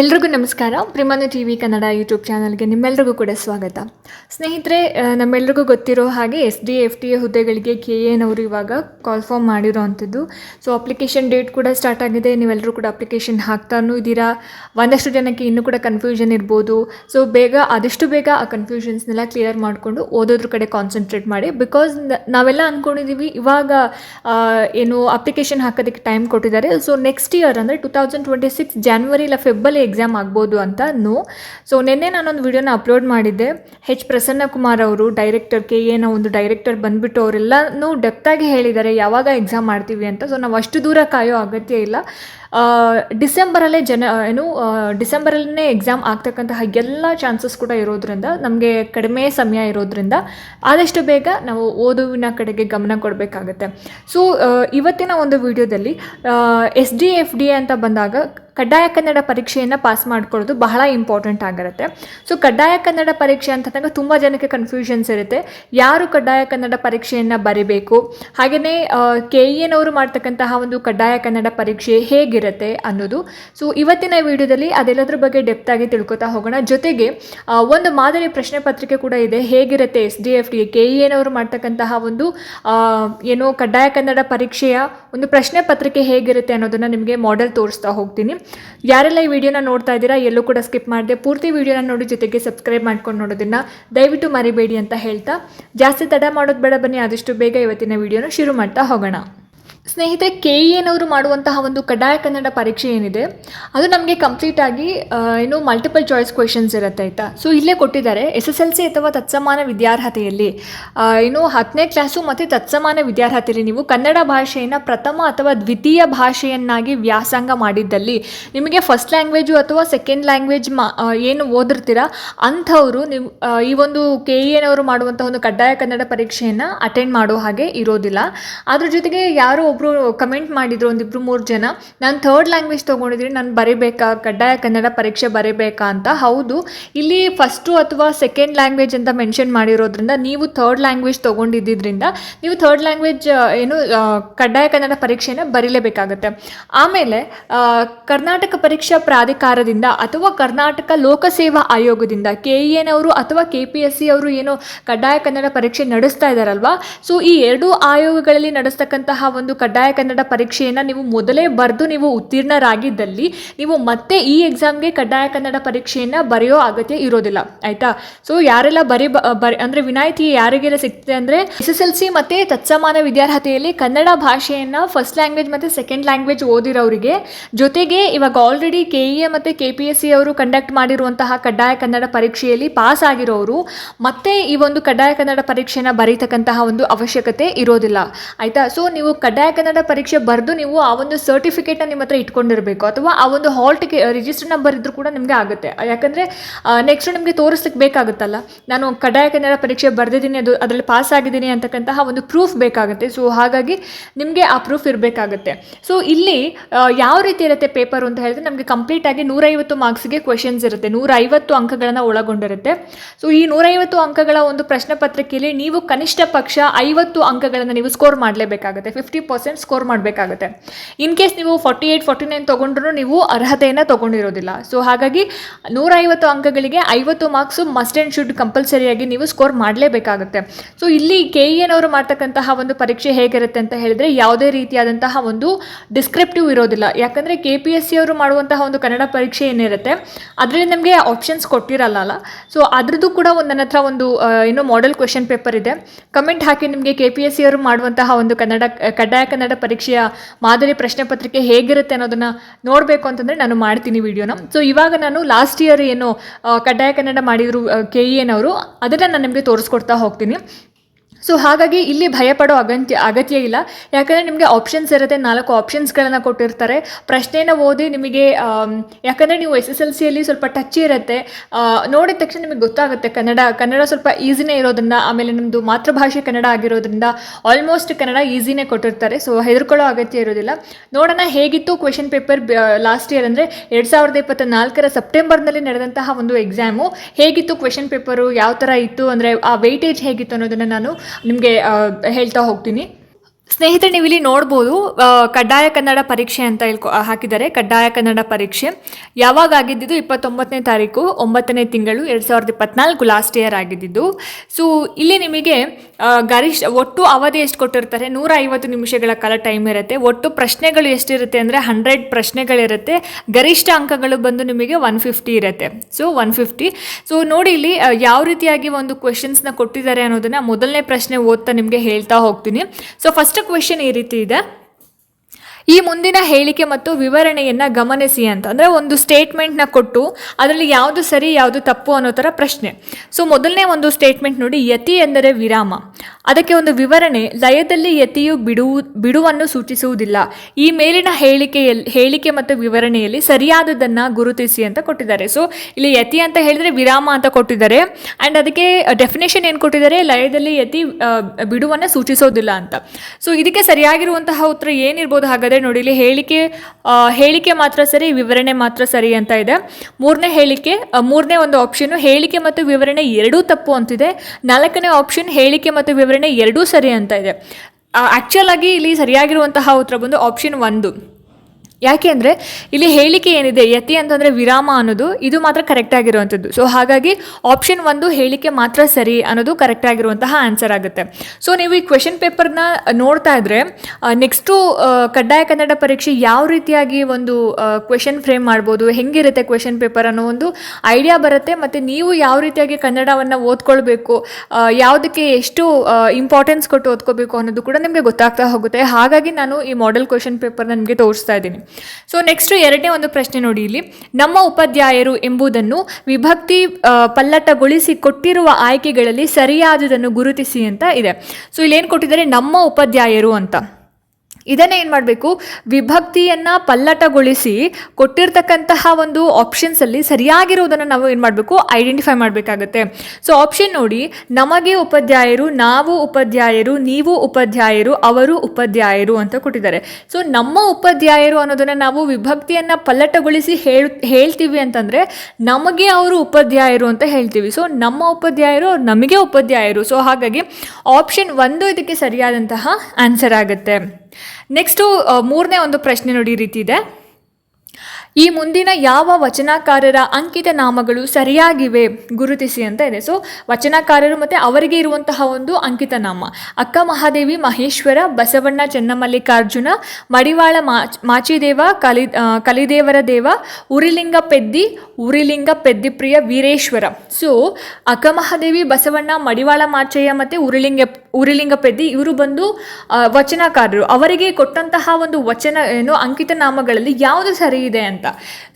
ಎಲ್ರಿಗೂ ನಮಸ್ಕಾರ. ಪ್ರಿಮಾನು ಟಿ ವಿ ಕನ್ನಡ ಯೂಟ್ಯೂಬ್ ಚಾನಲ್ಗೆ ನಿಮ್ಮೆಲ್ರಿಗೂ ಕೂಡ ಸ್ವಾಗತ. ಸ್ನೇಹಿತರೆ ನಮ್ಮೆಲ್ರಿಗೂ ಗೊತ್ತಿರೋ ಹಾಗೆ S D F T A ಹುದ್ದೆಗಳಿಗೆ ಕೆ ಎನವರು ಇವಾಗ ಕಾಲ್ ಫಾರ್ಮ್ ಮಾಡಿರೋ ಅಂಥದ್ದು ಸೊ ಅಪ್ಲಿಕೇಶನ್ ಡೇಟ್ ಕೂಡ ಸ್ಟಾರ್ಟ್ ಆಗಿದೆ. ನೀವೆಲ್ಲರೂ ಕೂಡ ಅಪ್ಲಿಕೇಶನ್ ಹಾಕ್ತಾನೂ ಇದ್ದೀರಾ? ಒಂದಷ್ಟು ಜನಕ್ಕೆ ಇನ್ನೂ ಕೂಡ ಕನ್ಫ್ಯೂಷನ್ ಇರ್ಬೋದು. ಸೊ ಬೇಗ, ಆದಷ್ಟು ಬೇಗ ಆ ಕನ್ಫ್ಯೂಷನ್ಸ್ನೆಲ್ಲ ಕ್ಲಿಯರ್ ಮಾಡಿಕೊಂಡು ಓದೋದ್ರ ಕಡೆ ಕಾನ್ಸಂಟ್ರೇಟ್ ಮಾಡಿ. ಬಿಕಾಸ್ ನಾವೆಲ್ಲ ಅಂದ್ಕೊಂಡಿದ್ದೀವಿ ಇವಾಗ ಏನು ಅಪ್ಲಿಕೇಶನ್ ಹಾಕೋದಕ್ಕೆ ಟೈಮ್ ಕೊಟ್ಟಿದ್ದಾರೆ. ಸೊ ನೆಕ್ಸ್ಟ್ ಇಯರ್ ಅಂದರೆ two thousand twenty six January ಇಲ್ಲ ಫೆಬ್ಬಲ್ಲಿ ಎಕ್ಸಾಮ್ ಆಗ್ಬೋದು ಅಂತ ನೋ. ಸೊ ನಿನ್ನೆ ನಾನೊಂದು ವಿಡಿಯೋನ ಅಪ್ಲೋಡ್ ಮಾಡಿದ್ದೆ. ಹೆಚ್ ಪ್ರಸನ್ನ ಕುಮಾರ್ ಅವರು ಡೈರೆಕ್ಟರ್ ಕೆ ಏನೋ ಒಂದು ಡೈರೆಕ್ಟರ್ ಬಂದ್ಬಿಟ್ಟು ಅವರೆಲ್ಲನೂ ಡೆಪ್ತಾಗಿ ಹೇಳಿದ್ದಾರೆ, ಯಾವಾಗ ಎಕ್ಸಾಮ್ ಮಾಡ್ತೀವಿ ಅಂತ. ಸೊ ನಾವು ಅಷ್ಟು ದೂರ ಕಾಯೋ ಅಗತ್ಯ ಇಲ್ಲ. ಡಿಸೆಂಬರಲ್ಲೇ ಜನ ಏನು ಡಿಸೆಂಬರಲ್ಲೇ ಎಕ್ಸಾಮ್ ಆಗ್ತಕ್ಕಂತಹ ಎಲ್ಲ ಚಾನ್ಸಸ್ ಕೂಡ ಇರೋದ್ರಿಂದ, ನಮಗೆ ಕಡಿಮೆ ಸಮಯ ಇರೋದ್ರಿಂದ ಆದಷ್ಟು ಬೇಗ ನಾವು ಓದುವಿನ ಕಡೆಗೆ ಗಮನ ಕೊಡಬೇಕಾಗತ್ತೆ. ಸೊ ಇವತ್ತಿನ ಒಂದು ವಿಡಿಯೋದಲ್ಲಿ ಎಸ್ ಡಿ ಎಫ್ ಡಿ ಅಂತ ಬಂದಾಗ ಕಡ್ಡಾಯ ಕನ್ನಡ ಪರೀಕ್ಷೆಯನ್ನು ಪಾಸ್ ಮಾಡ್ಕೊಳ್ಳೋದು ಬಹಳ ಇಂಪಾರ್ಟೆಂಟ್ ಆಗಿರುತ್ತೆ. ಸೊ ಕಡ್ಡಾಯ ಕನ್ನಡ ಪರೀಕ್ಷೆ ಅಂತಂದಾಗ ತುಂಬ ಜನಕ್ಕೆ ಕನ್ಫ್ಯೂಷನ್ಸ್ ಇರುತ್ತೆ. ಯಾರು ಕಡ್ಡಾಯ ಕನ್ನಡ ಪರೀಕ್ಷೆಯನ್ನು ಬರೀಬೇಕು? ಹಾಗೆಯೇ ಕೆ ಅವರು ಮಾಡ್ತಕ್ಕಂತಹ ಒಂದು ಕಡ್ಡಾಯ ಕನ್ನಡ ಪರೀಕ್ಷೆ ಹೇಗಿರುತ್ತೆ? ಅನ್ನೋದು. ಸೊ ಇವತ್ತಿನ ವಿಡಿಯೋದಲ್ಲಿ ಅದೆಲ್ಲದ್ರ ಬಗ್ಗೆ ಡೆಪ್ತಾಗಿ ತಿಳ್ಕೊತಾ ಹೋಗೋಣ. ಜೊತೆಗೆ ಒಂದು ಮಾದರಿ ಪ್ರಶ್ನೆ ಪತ್ರಿಕೆ ಕೂಡ ಇದೆ. ಹೇಗಿರುತ್ತೆ S D F D K ಎನವರು ಮಾಡ್ತಕ್ಕಂತಹ ಒಂದು ಏನು ಕಡ್ಡಾಯ ಕನ್ನಡ ಪರೀಕ್ಷೆಯ ಒಂದು ಪ್ರಶ್ನೆ ಪತ್ರಿಕೆ ಹೇಗಿರುತ್ತೆ ಅನ್ನೋದನ್ನು ನಿಮಗೆ ಮಾಡೆಲ್ ತೋರಿಸ್ತಾ ಹೋಗ್ತೀನಿ. ಯಾರೆಲ್ಲ ಈ ವಿಡಿಯೋನ ನೋಡ್ತಾ ಇದ್ದೀರಾ, ಎಲ್ಲೂ ಕೂಡ ಸ್ಕಿಪ್ ಮಾಡಿದೆ. ಪೂರ್ತಿ ವಿಡಿಯೋನ ನೋಡಿ ಜೊತೆಗೆ ಸಬ್ಸ್ಕ್ರೈಬ್ ಮಾಡ್ಕೊಂಡು ನೋಡೋದನ್ನ ದಯವಿಟ್ಟು ಮರಿಬೇಡಿ ಅಂತ ಹೇಳ್ತಾ. ಜಾಸ್ತಿ ತಡ ಮಾಡೋದು ಬೇಡ ಬನ್ನಿ, ಆದಷ್ಟು ಬೇಗ ಇವತ್ತಿನ ವಿಡಿಯೋನ ಶುರು ಮಾಡ್ತಾ ಹೋಗೋಣ. ಸ್ನೇಹಿತರೆ, ಕೆ ಇ ಎನವರು ಮಾಡುವಂತಹ ಒಂದು ಕಡ್ಡಾಯ ಕನ್ನಡ ಪರೀಕ್ಷೆ ಏನಿದೆ, ಅದು ನಮಗೆ ಕಂಪ್ಲೀಟ್ ಆಗಿ ಏನು ಮಲ್ಟಿಪಲ್ ಚಾಯ್ಸ್ ಕ್ವೆಶನ್ಸ್ ಇರುತ್ತೆ ಆಯಿತಾ? ಸೊ ಇಲ್ಲೇ ಕೊಟ್ಟಿದ್ದಾರೆ, ಎಸ್ ಎಸ್ ಎಲ್ ಸಿ ಅಥವಾ ತತ್ಸಮಾನ ವಿದ್ಯಾರ್ಹತೆಯಲ್ಲಿ ಏನು ಹತ್ತನೇ ಕ್ಲಾಸು ಮತ್ತು ತತ್ಸಮಾನ ವಿದ್ಯಾರ್ಹತೆಯಲ್ಲಿ ನೀವು ಕನ್ನಡ ಭಾಷೆಯನ್ನು ಪ್ರಥಮ ಅಥವಾ ದ್ವಿತೀಯ ಭಾಷೆಯನ್ನಾಗಿ ವ್ಯಾಸಂಗ ಮಾಡಿದ್ದಲ್ಲಿ ನಿಮಗೆ ಫಸ್ಟ್ ಲ್ಯಾಂಗ್ವೇಜು ಅಥವಾ ಸೆಕೆಂಡ್ ಲ್ಯಾಂಗ್ವೇಜ್ ಮಾ ಏನು ಓದಿರ್ತೀರಾ, ಅಂಥವರು ನೀವು ಈ ಒಂದು ಕೆ ಇ ಎನವರು ಮಾಡುವಂಥ ಒಂದು ಕಡ್ಡಾಯ ಕನ್ನಡ ಪರೀಕ್ಷೆಯನ್ನು ಅಟೆಂಡ್ ಮಾಡೋ ಹಾಗೆ ಇರೋದಿಲ್ಲ. ಅದ್ರ ಜೊತೆಗೆ ಯಾರೋ ಒಬ್ಬರು ಕಮೆಂಟ್ ಮಾಡಿದರು, ಒಂದಿಬ್ರು ಮೂರು ಜನ, ನಾನು ಥರ್ಡ್ ಲ್ಯಾಂಗ್ವೇಜ್ ತೊಗೊಂಡಿದ್ರಿ ನಾನು ಬರೀಬೇಕಾ? ಕಡ್ಡಾಯ ಕನ್ನಡ ಪರೀಕ್ಷೆ ಬರೀಬೇಕಾ ಅಂತ? ಹೌದು, ಇಲ್ಲಿ ಫಸ್ಟು ಅಥವಾ ಸೆಕೆಂಡ್ ಲ್ಯಾಂಗ್ವೇಜ್ ಅಂತ ಮೆನ್ಷನ್ ಮಾಡಿರೋದ್ರಿಂದ ನೀವು ಥರ್ಡ್ ಲ್ಯಾಂಗ್ವೇಜ್ ತೊಗೊಂಡಿದ್ದರಿಂದ ನೀವು ಥರ್ಡ್ ಲ್ಯಾಂಗ್ವೇಜ್ ಏನು ಕಡ್ಡಾಯ ಕನ್ನಡ ಪರೀಕ್ಷೆನ ಬರೀಲೇಬೇಕಾಗತ್ತೆ. ಆಮೇಲೆ ಕರ್ನಾಟಕ ಪರೀಕ್ಷಾ ಪ್ರಾಧಿಕಾರದಿಂದ ಅಥವಾ ಕರ್ನಾಟಕ ಲೋಕಸೇವಾ ಆಯೋಗದಿಂದ, ಕೆ ಅವರು ಅಥವಾ ಕೆ ಪಿ ಎಸ್ ಸಿ ಅವರು ಏನು ಕಡ್ಡಾಯ ಕನ್ನಡ ಪರೀಕ್ಷೆ ನಡೆಸ್ತಾ ಇದ್ದಾರಲ್ವಾ ಸೊ ಈ ಎರಡೂ ಆಯೋಗಗಳಲ್ಲಿ ನಡೆಸ್ತಕ್ಕಂತಹ ಒಂದು ಕಡ್ಡಾಯ ಕನ್ನಡ ಪರೀಕ್ಷೆಯನ್ನು ನೀವು ಮೊದಲೇ ಬರೆದು ನೀವು ಉತ್ತೀರ್ಣರಾಗಿದ್ದಲ್ಲಿ ನೀವು ಮತ್ತೆ ಈ ಎಕ್ಸಾಮ್ಗೆ ಕಡ್ಡಾಯ ಕನ್ನಡ ಪರೀಕ್ಷೆಯನ್ನು ಬರೆಯೋ ಅಗತ್ಯ ಇರೋದಿಲ್ಲ, ಆಯಿತಾ? ಸೊ ಯಾರೆಲ್ಲ ಬರಿ ಬರಿ, ಅಂದರೆ ವಿನಾಯಿತಿ ಯಾರಿಗೆಲ್ಲ ಸಿಗ್ತದೆ ಅಂದರೆ ಎಸ್ ಎಸ್ ಎಲ್ ಸಿ ಮತ್ತು ತತ್ಸಮಾನ ವಿದ್ಯಾರ್ಹತೆಯಲ್ಲಿ ಕನ್ನಡ ಭಾಷೆಯನ್ನು ಫಸ್ಟ್ ಲ್ಯಾಂಗ್ವೇಜ್ ಮತ್ತು ಸೆಕೆಂಡ್ ಲ್ಯಾಂಗ್ವೇಜ್ ಓದಿರೋರಿಗೆ ಜೊತೆಗೆ ಇವಾಗ ಆಲ್ರೆಡಿ ಕೆ ಇ ಎ ಮತ್ತು ಕೆ ಪಿ ಎಸ್ ಸಿ ಅವರು ಕಂಡಕ್ಟ್ ಮಾಡಿರುವಂತಹ ಕಡ್ಡಾಯ ಕನ್ನಡ ಪರೀಕ್ಷೆಯಲ್ಲಿ ಪಾಸ್ ಆಗಿರೋರು ಮತ್ತೆ ಈ ಒಂದು ಕಡ್ಡಾಯ ಕನ್ನಡ ಪರೀಕ್ಷೆನ ಬರೀತಕ್ಕಂತಹ ಒಂದು ಅವಶ್ಯಕತೆ ಇರೋದಿಲ್ಲ, ಆಯಿತಾ? ಸೊ ನೀವು ಕಡ್ಡಾಯ ಕನ್ನಡ ಪರೀಕ್ಷೆ ಬರೆದು ನೀವು ಆ ಒಂದು ಸರ್ಟಿಫಿಕೇಟ್ನ ನಿಮ್ಮ ಹತ್ರ ಇಟ್ಕೊಂಡಿರಬೇಕು. ಅಥವಾ ಆ ಒಂದು ಹಾಲ್ ಟಿಕೆ ರಿಜಿಸ್ಟರ್ ನಂಬರ್ ಇದ್ರೂ ಕೂಡ ನಿಮಗೆ ಆಗುತ್ತೆ. ಯಾಕಂದರೆ ನೆಕ್ಸ್ಟ್ ನಿಮಗೆ ತೋರಿಸ್ಲಿಕ್ಕೆ ಬೇಕಾಗುತ್ತಲ್ಲ. ನಾನು ಕಡ್ಡಾಯ ಕನ್ನಡ ಪರೀಕ್ಷೆ ಬರೆದಿದ್ದೀನಿ, ಅದು ಅದರಲ್ಲಿ ಪಾಸ್ ಆಗಿದ್ದೀನಿ ಅಂತಕ್ಕಂತಹ ಒಂದು ಪ್ರೂಫ್ ಬೇಕಾಗುತ್ತೆ. ಸೊ ಹಾಗಾಗಿ ನಿಮಗೆ ಆ ಪ್ರೂಫ್ ಇರಬೇಕಾಗುತ್ತೆ. ಸೊ ಇಲ್ಲಿ ಯಾವ ರೀತಿ ಇರುತ್ತೆ ಪೇಪರ್ ಅಂತ ಹೇಳಿದ್ರೆ ನಮಗೆ ಕಂಪ್ಲೀಟ್ ಆಗಿ ನೂರೈವತ್ತು ಮಾರ್ಕ್ಸ್ಗೆ ಕ್ವೆಶನ್ಸ್ ಇರುತ್ತೆ. ನೂರೈವತ್ತು ಅಂಕಗಳನ್ನು ಒಳಗೊಂಡಿರುತ್ತೆ. ಸೊ ಈ ನೂರೈವತ್ತು ಅಂಕಗಳ ಒಂದು ಪ್ರಶ್ನೆ ಪತ್ರಿಕೆಯಲ್ಲಿ ನೀವು ಕನಿಷ್ಠ ಪಕ್ಷ ಐವತ್ತು ಅಂಕಗಳನ್ನು ನೀವು ಸ್ಕೋರ್ ಮಾಡಲೇಬೇಕಾಗುತ್ತೆ. ಫಿಫ್ಟಿ ಸ್ಕೋರ್ ಮಾಡಬೇಕಾಗುತ್ತೆ. ಇನ್ ಕೇಸ್ ನೀವು ಫಾರ್ಟಿ ಏಯ್ಟ್ ಫಾರ್ಟಿ ನೈನ್ ತೊಗೊಂಡ್ರು ನೀವು ಅರ್ಹತೆಯನ್ನು ತೊಗೊಂಡಿರೋದಿಲ್ಲ. ಸೊ ಹಾಗಾಗಿ ನೂರೈವತ್ತು ಅಂಕಗಳಿಗೆ ಐವತ್ತು ಮಾರ್ಕ್ಸು ಮಸ್ಟ್ ಆ್ಯಂಡ್ ಶುಡ್ ಕಂಪಲ್ಸರಿಯಾಗಿ ನೀವು ಸ್ಕೋರ್ ಮಾಡಲೇಬೇಕಾಗುತ್ತೆ. ಸೊ ಇಲ್ಲಿ ಕೆ ಇ ಎನವರು ಮಾಡ್ತಕ್ಕಂತಹ ಒಂದು ಪರೀಕ್ಷೆ ಹೇಗಿರುತ್ತೆ ಅಂತ ಹೇಳಿದ್ರೆ ಯಾವುದೇ ರೀತಿಯಾದಂತಹ ಒಂದು ಡಿಸ್ಕ್ರಿಪ್ಟಿವ್ ಇರೋದಿಲ್ಲ. ಯಾಕಂದರೆ ಕೆ ಪಿ ಎಸ್ ಸಿ ಅವರು ಮಾಡುವಂತಹ ಒಂದು ಕನ್ನಡ ಪರೀಕ್ಷೆ ಏನಿರುತ್ತೆ, ಅದರಲ್ಲಿ ನಮಗೆ ಆಪ್ಷನ್ಸ್ ಕೊಟ್ಟಿರಲ್ಲ ಅಲ್ಲ ಸೊ ಅದ್ರದ್ದು ಕೂಡ ಒಂದು ನನ್ನ ಹತ್ರ ಒಂದು ಏನು ಮಾಡೆಲ್ ಕ್ವೆಶನ್ ಪೇಪರ್ ಇದೆ. ಕಮೆಂಟ್ ಹಾಕಿ ನಿಮಗೆ ಕೆ ಪಿ ಎಸ್ ಸಿ ಅವರು ಮಾಡುವಂತಹ ಒಂದು ಕನ್ನಡ, ಕಡ್ಡಾಯ ಕನ್ನಡ ಪರೀಕ್ಷೆಯ ಮಾದರಿ ಪ್ರಶ್ನೆ ಪತ್ರಿಕೆ ಹೇಗಿರುತ್ತೆ ಅನ್ನೋದನ್ನ ನೋಡಬೇಕು ಅಂತಂದ್ರೆ ನಾನು ಮಾಡ್ತೀನಿ ವಿಡಿಯೋನ. ಸೊ ಇವಾಗ ನಾನು ಲಾಸ್ಟ್ ಇಯರ್ ಏನು ಕಡ್ಡಾಯ ಕನ್ನಡ ಮಾಡಿದ್ರು ಕೆ ಇ ಅವರು, ಅದನ್ನು ನಾನು ನಿಮಗೆ ತೋರಿಸ್ಕೊಡ್ತಾ ಹೋಗ್ತೀನಿ. ಸೊ ಹಾಗಾಗಿ ಇಲ್ಲಿ ಭಯಪಡೋ ಅಗತ್ಯ ಅಗತ್ಯ ಇಲ್ಲ. ಯಾಕಂದರೆ ನಿಮಗೆ ಆಪ್ಷನ್ಸ್ ಇರುತ್ತೆ, ನಾಲ್ಕು ಆಪ್ಷನ್ಸ್ಗಳನ್ನು ಕೊಟ್ಟಿರ್ತಾರೆ. ಪ್ರಶ್ನೆನ ಓದಿ ನಿಮಗೆ ಯಾಕಂದರೆ ನೀವು ಎಸ್ ಎಸ್ ಎಲ್ ಸಿಯಲ್ಲಿ ಸ್ವಲ್ಪ ಟಚ್ ಇರುತ್ತೆ. ನೋಡಿದ ತಕ್ಷಣ ನಿಮಗೆ ಗೊತ್ತಾಗುತ್ತೆ ಕನ್ನಡ ಕನ್ನಡ ಸ್ವಲ್ಪ ಈಸಿನೇ ಇರೋದ್ರಿಂದ, ಆಮೇಲೆ ನಮ್ಮದು ಮಾತೃಭಾಷೆ ಕನ್ನಡ ಆಗಿರೋದ್ರಿಂದ ಆಲ್ಮೋಸ್ಟ್ ಕನ್ನಡ ಈಸಿನೇ ಕೊಟ್ಟಿರ್ತಾರೆ. ಸೊ ಹೆದರ್ಕೊಳ್ಳೋ ಅಗತ್ಯ ಇರೋದಿಲ್ಲ. ನೋಡೋಣ ಹೇಗಿತ್ತು ಕ್ವೆಶನ್ ಪೇಪರ್ ಲಾಸ್ಟ್ ಇಯರ್ ಅಂದರೆ ಎರಡು ಸಾವಿರದ ಇಪ್ಪತ್ತ ನಾಲ್ಕರ ಸೆಪ್ಟೆಂಬರ್ನಲ್ಲಿ ನಡೆದಂತಹ ಒಂದು ಎಕ್ಸಾಮು ಹೇಗಿತ್ತು ಕ್ವೆಶನ್ ಪೇಪರು ಯಾವ ಥರ ಇತ್ತು? ಅಂದರೆ ಆ ವೆಯ್ಟೇಜ್ ಹೇಗಿತ್ತು ಅನ್ನೋದನ್ನು ನಾನು ನಿಮಗೆ ಹೇಳ್ತಾ ಹೋಗ್ತೀನಿ. ಸ್ನೇಹಿತರೆ ನೀವು ಇಲ್ಲಿ ನೋಡ್ಬೋದು ಕಡ್ಡಾಯ ಕನ್ನಡ ಪರೀಕ್ಷೆ ಅಂತ ಹೇಳ್ಕೊ ಹಾಕಿದ್ದಾರೆ. ಕಡ್ಡಾಯ ಕನ್ನಡ ಪರೀಕ್ಷೆ. ಯಾವಾಗ ಆಗಿದ್ದಿದ್ದು ಇಪ್ಪತ್ತೊಂಬತ್ತನೇ ತಾರೀಕು, ಒಂಬತ್ತನೇ ತಿಂಗಳು, ಎರಡು ಸಾವಿರದ ಇಪ್ಪತ್ನಾಲ್ಕು ಲಾಸ್ಟ್ ಇಯರ್ ಆಗಿದ್ದಿದ್ದು. ಸೊ ಇಲ್ಲಿ ನಿಮಗೆ ಗರಿಷ್ಠ ಒಟ್ಟು ಅವಧಿ ಎಷ್ಟು ಕೊಟ್ಟಿರ್ತಾರೆ? ನೂರ ನಿಮಿಷಗಳ ಕಾಲ ಟೈಮ್ ಇರುತ್ತೆ. ಒಟ್ಟು ಪ್ರಶ್ನೆಗಳು ಎಷ್ಟಿರುತ್ತೆ ಅಂದರೆ ಹಂಡ್ರೆಡ್ ಪ್ರಶ್ನೆಗಳಿರುತ್ತೆ. ಗರಿಷ್ಠ ಅಂಕಗಳು ಬಂದು ನಿಮಗೆ ಒನ್ ಫಿಫ್ಟಿ ಇರುತ್ತೆ. ಸೊ ಒನ್ ಫಿಫ್ಟಿ ಸೊ ನೋಡಿ ಇಲ್ಲಿ ಯಾವ ರೀತಿಯಾಗಿ ಒಂದು ಕ್ವೆಶನ್ಸ್ನ ಕೊಟ್ಟಿದ್ದಾರೆ ಅನ್ನೋದನ್ನ ಮೊದಲನೇ ಪ್ರಶ್ನೆ ಓದ್ತಾ ನಿಮಗೆ ಹೇಳ್ತಾ ಹೋಗ್ತೀನಿ. ಸೊ ಫಸ್ಟ್ ಕ್ವೆಶನ್ ಈ ರೀತಿ ಇದೆ. ಈ ಮುಂದಿನ ಹೇಳಿಕೆ ಮತ್ತು ವಿವರಣೆಯನ್ನ ಗಮನಿಸಿ ಅಂತ. ಅಂದರೆ ಒಂದು ಸ್ಟೇಟ್ಮೆಂಟ್ನ ಕೊಟ್ಟು ಅದರಲ್ಲಿ ಯಾವುದು ಸರಿ, ಯಾವುದು ತಪ್ಪು ಅನ್ನೋ ಥರ ಪ್ರಶ್ನೆ. ಸೊ ಮೊದಲನೇ ಒಂದು ಸ್ಟೇಟ್ಮೆಂಟ್ ನೋಡಿ, ಯತಿ ಎಂದರೆ ವಿರಾಮ. ಅದಕ್ಕೆ ಒಂದು ವಿವರಣೆ, ಲಯದಲ್ಲಿ ಯತಿಯು ಬಿಡುವು, ಬಿಡುವನ್ನು ಸೂಚಿಸುವುದಿಲ್ಲ. ಈ ಮೇಲಿನ ಹೇಳಿಕೆಯಲ್ಲಿ ಹೇಳಿಕೆ ಮತ್ತು ವಿವರಣೆಯಲ್ಲಿ ಸರಿಯಾದದನ್ನು ಗುರುತಿಸಿ ಅಂತ ಕೊಟ್ಟಿದ್ದಾರೆ. ಸೊ ಇಲ್ಲಿ ಯತಿ ಅಂತ ಹೇಳಿದ್ರೆ ವಿರಾಮ ಅಂತ ಕೊಟ್ಟಿದ್ದಾರೆ. ಆ್ಯಂಡ್ ಅದಕ್ಕೆ ಡೆಫಿನೇಷನ್ ಏನು ಕೊಟ್ಟಿದ್ದಾರೆ? ಲಯದಲ್ಲಿ ಯತಿ ಬಿಡುವನ್ನು ಸೂಚಿಸೋದಿಲ್ಲ ಅಂತ. ಸೊ ಇದಕ್ಕೆ ಸರಿಯಾಗಿರುವಂತಹ ಉತ್ತರ ಏನಿರ್ಬೋದು ಹಾಗಾದರೆ ನೋಡಿ ಇಲ್ಲಿ ಹೇಳಿಕೆ ಹೇಳಿಕೆ ಮಾತ್ರ ಸರಿ, ವಿವರಣೆ ಮಾತ್ರ ಸರಿ ಅಂತ ಇದೆ. ಮೂರನೇ ಹೇಳಿಕೆ ಮೂರನೇ ಒಂದು ಆಪ್ಷನ್ ಹೇಳಿಕೆ ಮತ್ತು ವಿವರಣೆ ಎರಡೂ ತಪ್ಪು ಅಂತಿದೆ. ನಾಲ್ಕನೇ ಆಪ್ಷನ್ ಹೇಳಿಕೆ ಮತ್ತು ವಿವರಣೆ ಎರಡೂ ಸರಿ ಅಂತ ಇದೆ. ಆ್ಯಕ್ಚುಲ್ ಆಗಿ ಇಲ್ಲಿ ಸರಿಯಾಗಿರುವಂತಹ ಉತ್ತರ ಬಂದು ಆಪ್ಷನ್ ಒಂದು. ಯಾಕೆ ಅಂದರೆ ಇಲ್ಲಿ ಹೇಳಿಕೆ ಏನಿದೆ, ಯತಿ ಅಂತಂದರೆ ವಿರಾಮ ಅನ್ನೋದು, ಇದು ಮಾತ್ರ ಕರೆಕ್ಟ್ ಆಗಿರುವಂಥದ್ದು. ಸೊ ಹಾಗಾಗಿ ಆಪ್ಷನ್ ಒಂದು ಹೇಳಿಕೆ ಮಾತ್ರ ಸರಿ ಅನ್ನೋದು ಕರೆಕ್ಟ್ ಆಗಿರುವಂತಹ ಆನ್ಸರ್ ಆಗುತ್ತೆ. ಸೊ ನೀವು ಈ ಕ್ವೆಶನ್ ಪೇಪರ್ನ ನೋಡ್ತಾ ಇದ್ರೆ ನೆಕ್ಸ್ಟು ಕಡ್ಡಾಯ ಕನ್ನಡ ಪರೀಕ್ಷೆ ಯಾವ ರೀತಿಯಾಗಿ ಒಂದು ಕ್ವೆಶನ್ ಫ್ರೇಮ್ ಮಾಡ್ಬೋದು, ಹೆಂಗಿರುತ್ತೆ ಕ್ವೆಶನ್ ಪೇಪರ್ ಅನ್ನೋ ಒಂದು ಐಡಿಯಾ ಬರುತ್ತೆ, ಮತ್ತು ನೀವು ಯಾವ ರೀತಿಯಾಗಿ ಕನ್ನಡವನ್ನು ಓದ್ಕೊಳ್ಬೇಕು ಯಾವುದಕ್ಕೆ ಎಷ್ಟು ಇಂಪಾರ್ಟೆನ್ಸ್ ಕೊಟ್ಟು ಓದ್ಕೋಬೇಕು ಅನ್ನೋದು ಕೂಡ ನಿಮಗೆ ಗೊತ್ತಾಗ್ತಾ ಹೋಗುತ್ತೆ. ಹಾಗಾಗಿ ನಾನು ಈ ಮಾಡೆಲ್ ಕ್ವೆಶನ್ ಪೇಪರ್ನ ನಿಮಗೆ ತೋರಿಸ್ತಾ ಇದ್ದೀನಿ. ಸೊ ನೆಕ್ಸ್ಟ್ ಎರಡನೇ ಒಂದು ಪ್ರಶ್ನೆ ನೋಡಿ ಇಲ್ಲಿ. ನಮ್ಮ ಉಪಾಧ್ಯಾಯರು ಎಂಬುದನ್ನು ವಿಭಕ್ತಿ ಪಲ್ಲಟಗೊಳಿಸಿ ಕೊಟ್ಟಿರುವ ಆಯ್ಕೆಗಳಲ್ಲಿ ಸರಿಯಾದದನ್ನು ಗುರುತಿಸಿ ಅಂತ ಇದೆ. ಸೊ ಇಲ್ಲಿ ಏನು ಕೊಟ್ಟಿದ್ದಾರೆ? ನಮ್ಮ ಉಪಾಧ್ಯಾಯರು ಅಂತ. ಇದನ್ನೇ ಏನು ಮಾಡಬೇಕು? ವಿಭಕ್ತಿಯನ್ನು ಪಲ್ಲಟಗೊಳಿಸಿ ಕೊಟ್ಟಿರ್ತಕ್ಕಂತಹ ಒಂದು ಆಪ್ಷನ್ಸಲ್ಲಿ ಸರಿಯಾಗಿರುವುದನ್ನು ನಾವು ಏನು ಮಾಡಬೇಕು? ಐಡೆಂಟಿಫೈ ಮಾಡಬೇಕಾಗತ್ತೆ. ಸೊ ಆಪ್ಷನ್ ನೋಡಿ, ನಮಗೆ ಉಪಾಧ್ಯಾಯರು, ನಾವು ಉಪಾಧ್ಯಾಯರು, ನೀವು ಉಪಾಧ್ಯಾಯರು, ಅವರು ಉಪಾಧ್ಯಾಯರು ಅಂತ ಕೊಟ್ಟಿದ್ದಾರೆ. ಸೊ ನಮ್ಮ ಉಪಾಧ್ಯಾಯರು ಅನ್ನೋದನ್ನು ನಾವು ವಿಭಕ್ತಿಯನ್ನು ಪಲ್ಲಟಗೊಳಿಸಿ ಹೇಳ, ಹೇಳ್ತೀವಿ ಅಂತಂದರೆ ನಮಗೆ ಅವರು ಉಪಾಧ್ಯಾಯರು ಅಂತ ಹೇಳ್ತೀವಿ. ಸೊ ನಮ್ಮ ಉಪಾಧ್ಯಾಯರು ಅವ್ರು ನಮಗೆ ಉಪಾಧ್ಯಾಯರು. ಸೊ ಹಾಗಾಗಿ ಆಪ್ಷನ್ ಒಂದು ಇದಕ್ಕೆ ಸರಿಯಾದಂತಹ ಆನ್ಸರ್ ಆಗುತ್ತೆ. ನೆಕ್ಸ್ಟು ಮೂರನೇ ಒಂದು ಪ್ರಶ್ನೆ ನೋಡಿ ರೀತಿ ಇದೆ. ಈ ಮುಂದಿನ ಯಾವ ವಚನಕಾರರ ಅಂಕಿತ ನಾಮಗಳು ಸರಿಯಾಗಿವೆ ಗುರುತಿಸಿ ಅಂತ ಇದೆ. ಸೊ ವಚನಕಾರರು ಮತ್ತು ಅವರಿಗೆ ಇರುವಂತಹ ಒಂದು ಅಂಕಿತ ನಾಮ. ಅಕ್ಕ ಮಹಾದೇವಿ, ಮಹೇಶ್ವರ, ಬಸವಣ್ಣ, ಚೆನ್ನಮಲ್ಲಿಕಾರ್ಜುನ, ಮಡಿವಾಳ ಮಾಚಿದೇವ, ಕಲಿ ಕಲಿದೇವರ ದೇವ, ಉರಿಲಿಂಗ ಪೆದ್ದಿ, ಉರಿಲಿಂಗ ಪೆದ್ದಿಪ್ರಿಯ ವೀರೇಶ್ವರ. ಸೊ ಅಕ್ಕ ಮಹಾದೇವಿ, ಬಸವಣ್ಣ, ಮಡಿವಾಳ ಮಾಚಯ್ಯ ಮತ್ತು ಉರಿಲಿಂಗ ಉರಿಲಿಂಗ ಪೆದ್ದಿ ಇವರು ಬಂದು ವಚನಕಾರರು. ಅವರಿಗೆ ಕೊಟ್ಟಂತಹ ಒಂದು ವಚನ, ಏನು, ಅಂಕಿತ ನಾಮಗಳಲ್ಲಿ ಯಾವುದು ಸರಿ ಇದೆ ಅಂತ?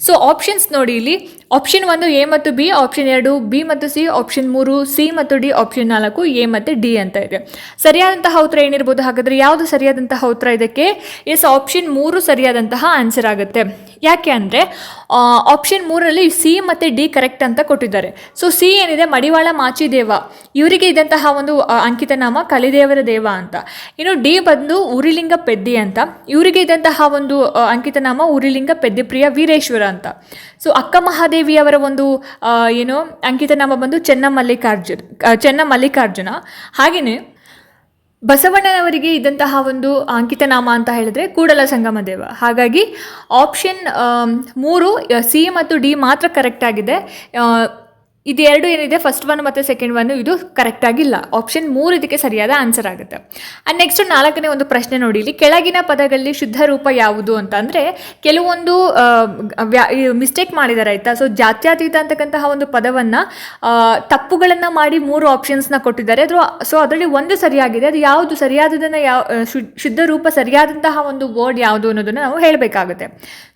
ಸೊ ಆಪ್ಷನ್ಸ್ ನೋಡಿ ಇಲ್ಲಿ ಆಪ್ಷನ್ ಒಂದು ಎ ಮತ್ತು ಬಿ ಆಪ್ಷನ್ ಎರಡು ಬಿ ಮತ್ತು ಸಿ ಆಪ್ಷನ್ ಮೂರು ಸಿ ಮತ್ತು ಡಿ ಆಪ್ಷನ್ ನಾಲ್ಕು ಎ ಮತ್ತು ಡಿ ಅಂತ ಇದೆ. ಸರಿಯಾದಂತಹ ಉತ್ತರ ಏನಿರ್ಬೋದು ಹಾಗಾದರೆ ಯಾವುದು ಸರಿಯಾದಂತಹ ಉತ್ತರ ಇದಕ್ಕೆ? ಎಸ್ ಆಪ್ಷನ್ ಮೂರು ಸರಿಯಾದಂತಹ ಆನ್ಸರ್ ಆಗುತ್ತೆ. ಯಾಕೆ ಅಂದರೆ ಆಪ್ಷನ್ ಮೂರರಲ್ಲಿ ಸಿ ಮತ್ತು ಡಿ ಕರೆಕ್ಟ್ ಅಂತ ಕೊಟ್ಟಿದ್ದಾರೆ. ಸೊ ಸಿ ಏನಿದೆ? ಮಡಿವಾಳ ಮಾಚಿದೇವ. ಇವರಿಗೆ ಇದ್ದಂತಹ ಒಂದು ಅಂಕಿತ ನಾಮ ಕಲಿದೇವರ ದೇವ ಅಂತ. ಇನ್ನು ಡಿ ಬಂದು ಉರಿಲಿಂಗ ಪೆದ್ದಿ ಅಂತ. ಇವರಿಗೆ ಇದ್ದಂತಹ ಒಂದು ಅಂಕಿತ ನಾಮ ಉರಿಲಿಂಗ ಪೆದ್ದಿಪ್ರಿಯ ವೀರೇಶ್ವರ ಅಂತ. ಸೊ ಅಕ್ಕ ಮಹಾದೇವಿಯವರ ಒಂದು ಏನು ಅಂಕಿತ ನಾಮ ಬಂದು ಚೆನ್ನ ಮಲ್ಲಿಕಾರ್ಜುನ್ ಚೆನ್ನ ಮಲ್ಲಿಕಾರ್ಜುನ. ಹಾಗೆಯೇ ಬಸವಣ್ಣನವರಿಗೆ ಇದ್ದಂತಹ ಒಂದು ಅಂಕಿತನಾಮ ಅಂತ ಹೇಳಿದ್ರೆ ಕೂಡಲ ಸಂಗಮ ದೇವ ಹಾಗಾಗಿ ಆಪ್ಷನ್ ಮೂರು, ಸಿ ಮತ್ತು ಡಿ ಮಾತ್ರ ಕರೆಕ್ಟ್ ಆಗಿದೆ. ಇದು ಎರಡು ಏನಿದೆ? ಫಸ್ಟ್ ಒನ್ ಮತ್ತು ಸೆಕೆಂಡ್ ಒನ್ ಇದು ಕರೆಕ್ಟ್ ಆಗಿಲ್ಲ. ಆಪ್ಷನ್ ಮೂರು ಇದಕ್ಕೆ ಸರಿಯಾದ ಆನ್ಸರ್ ಆಗುತ್ತೆ. ನೆಕ್ಸ್ಟ್ ನಾಲ್ಕನೇ ಒಂದು ಪ್ರಶ್ನೆ ನೋಡಿ ಇಲ್ಲಿ ಕೆಳಗಿನ ಪದಗಳಲ್ಲಿ ಶುದ್ಧ ರೂಪ ಯಾವುದು ಅಂತ ಅಂದರೆ ಕೆಲವೊಂದು ಮಿಸ್ಟೇಕ್ ಮಾಡಿದ್ದಾರೆ ಆಯಿತಾ? ಸೊ ಜಾತ್ಯತೀತ ಅಂತಕ್ಕಂತಹ ಒಂದು ಪದವನ್ನು ತಪ್ಪುಗಳನ್ನು ಮಾಡಿ ಮೂರು ಆಪ್ಷನ್ಸ್ನ ಕೊಟ್ಟಿದ್ದಾರೆ. ಅದ್ರ ಸೊ ಅದರಲ್ಲಿ ಒಂದು ಸರಿಯಾಗಿದೆ. ಅದು ಯಾವುದು? ಸರಿಯಾದದನ್ನು ಯಾವ ಶುದ್ಧ ರೂಪ ಸರಿಯಾದಂತಹ ಒಂದು ವರ್ಡ್ ಯಾವುದು ಅನ್ನೋದನ್ನು ನಾವು ಹೇಳಬೇಕಾಗುತ್ತೆ.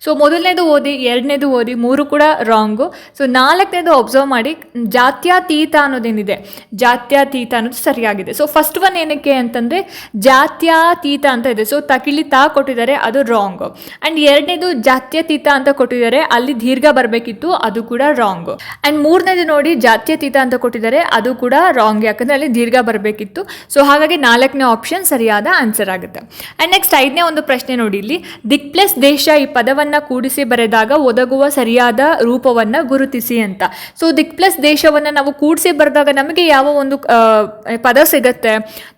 ಸೊ ಮೊದಲನೇದು ಓದಿ, ಎರಡನೇದು ಓದಿ, ಮೂರು ಕೂಡ ರಾಂಗು ಸೊ ನಾಲ್ಕನೇದು ಒಬ್ಸರ್ವ್ ಮಾಡಿ ಜಾತ್ಯತೀತ ಅನ್ನೋದೇನಿದೆ? ಜಾತ್ಯತೀತ ಅನ್ನೋದು ಸರಿಯಾಗಿದೆ. ಸೊ ಫಸ್ಟ್ ಒನ್ ಏನಕ್ಕೆ ಅಂತಂದರೆ, ಜಾತ್ಯತೀತ ಅಂತ ಇದೆ. ಸೊ ತಕಿಳಿ ತಾ ಕೊಟ್ಟಿದ್ದಾರೆ, ಅದು ರಾಂಗ್ ಆ್ಯಂಡ್ ಎರಡನೇದು ಜಾತ್ಯತೀತ ಅಂತ ಕೊಟ್ಟಿದ್ದಾರೆ, ಅಲ್ಲಿ ದೀರ್ಘ ಬರಬೇಕಿತ್ತು, ಅದು ಕೂಡ ರಾಂಗ್ ಆ್ಯಂಡ್ ಮೂರನೇದು ನೋಡಿ, ಜಾತ್ಯತೀತ ಅಂತ ಕೊಟ್ಟಿದ್ದಾರೆ, ಅದು ಕೂಡ ರಾಂಗ್ ಯಾಕಂದರೆ ಅಲ್ಲಿ ದೀರ್ಘ ಬರಬೇಕಿತ್ತು. ಸೊ ಹಾಗಾಗಿ ನಾಲ್ಕನೇ ಆಪ್ಷನ್ ಸರಿಯಾದ ಆನ್ಸರ್ ಆಗುತ್ತೆ. ಆ್ಯಂಡ್ ನೆಕ್ಸ್ಟ್ ಐದನೇ ಒಂದು ಪ್ರಶ್ನೆ ನೋಡಿ ಇಲ್ಲಿ. ದಿಕ್ ಪ್ಲಸ್ ದೇಶ ಈ ಪದವನ್ನು ಕೂಡಿಸಿ ಬರೆದಾಗ ಒದಗುವ ಸರಿಯಾದ ರೂಪವನ್ನು ಗುರುತಿಸಿ ಅಂತ. ಸೊ ದಿಕ್ ಪ್ಲಸ್ ದೇಶವನ್ನು ನಾವು ಕೂಡಿಸಿ ಬರೆದಾಗ ನಮಗೆ ಯಾವ ಒಂದು ಪದ ಸಿಗುತ್ತೆ.